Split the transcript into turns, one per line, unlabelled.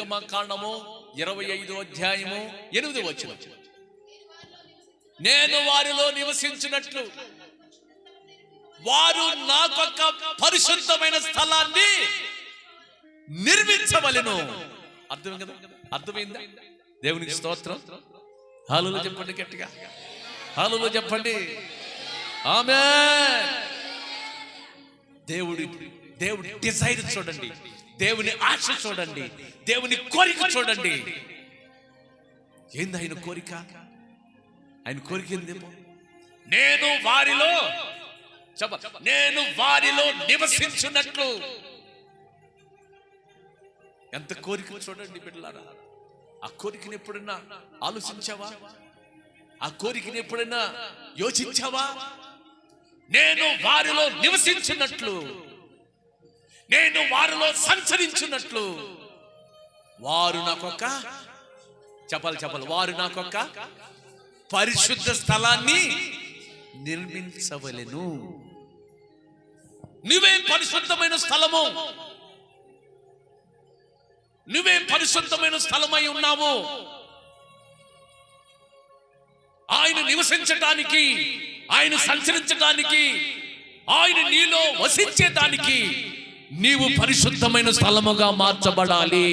నిర్గమకాండము ఇరవై ఐదు అధ్యాయము ఎనిమిది వచ్చిన నేను వారిలో నివసించినట్లు వారు నాకొక పరిశుద్ధమైన స్థలాన్ని నిర్మించవలెను. అర్థం కదా? అర్థమైందా? దేవునికి స్తోత్రం. హాలులో చెప్పండి గట్టిగా. హాలులో చెప్పండి. ఆమె దేవుడి దేవుడి డిజైర్ చూడండి. దేవుని ఆశ చూడండి. దేవుని కోరిక చూడండి. ఏంది ఆయన కోరిక? ఆయన కోరిక ఏందేమో నేను వారిలో చెప్ప. నేను వారిలో నివసించున్నట్లు ఎంత కోరిక చూడండి బిడ్డలారా. ఆ కోరికని ఎప్పుడైనా ఆలోచించావా? ఆ కోరికని ఎప్పుడైనా యోచించావా? నేను వారిలో నివసించినట్లు. నేను వారిలో సంచరించినట్లు వారు నాకొక చెప్పాలి చెప్పాలి. వారు నాకొక పరిశుద్ధ స్థలాన్ని నిర్మించవలెను. నువ్వే పరిశుద్ధమైన స్థలము. నువ్వే పరిశుద్ధమైన స్థలమై ఉన్నావు. ఆయన నివసించడానికి ఆయన సంచరించడానికి ఆయన నీలో వసించేదానికి నీవు పరిశుద్ధమైన స్థలముగా మార్చబడాలి.